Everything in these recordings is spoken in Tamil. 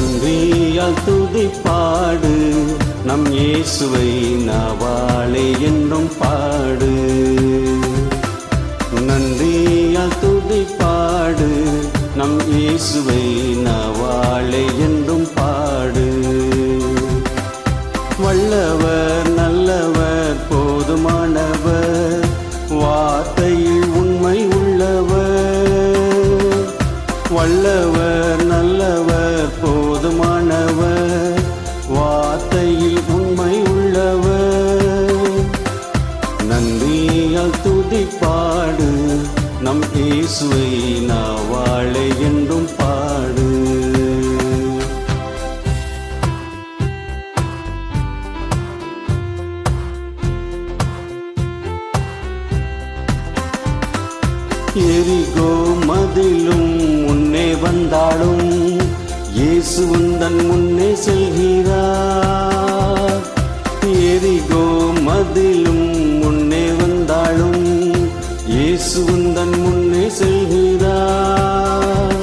நன்றியால் துதிப்பாடு. நம் இயேசுவை நவாளே என்றும் பாடு. நன்றியால் துதிப்பாடு. நம் இயேசுவை நவாளே என்றும் பாடு. வல்லவர் நல்லவர் போதுமானவர் வார்த்தையில் உண்மை உள்ளவர். வல்லவர் நல்லவர் நன்றியால் பாடு. நம் இயேசுவை நாவாழை என்றும் பாடு. எரிகோ மதிலும் முன்னே வந்தாலும் இயேசு உந்தன் முன்னே செல்கிறார். எரிகோ மதிலும் இயேசுந்தன் முன்னே செல்கிறார்.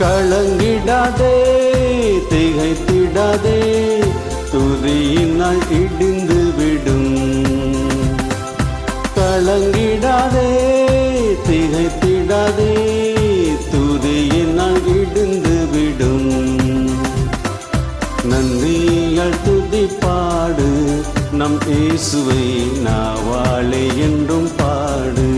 கலங்கிடாதே திகைத்திடாதே துதியினால் இடிந்து விடும். கலங்கிடாதே திகைத்திடாதே துதியினால் இடிந்து விடும். நன்றியால் துதிப்பாடு நம் இயேசுவை நாவாளே என்றும் பாடு.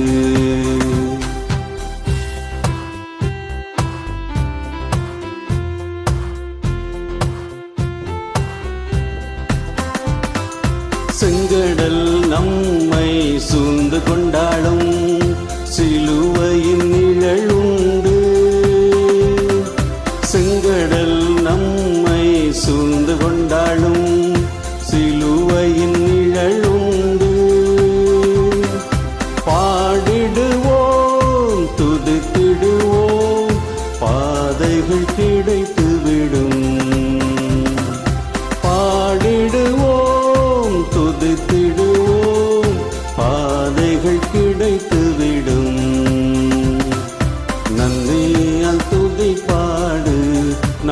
செங்கடல் நம்மை சூழ்ந்து கொண்டாடும் சிலுவையின்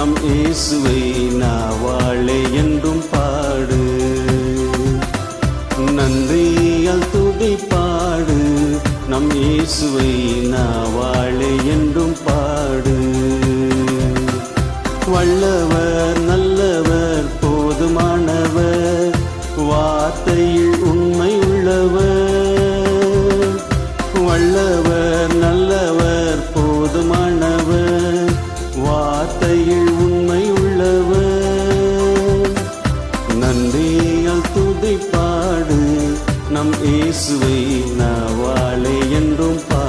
நாம் இயேசுவை நாவாழே என்றும் பாடு. நன்றியால் துதிப்பாடு நம் இயேசுவை நாவாழே என்றும் பாடு. வல்லவர் நல்லவர் போதுமானவர் வார்த்தையில் உண்மை உள்ளவர். வல்லவர் மேல் துதிப்பாடு. நம் இயேசுவை நாவாளே என்றும் பா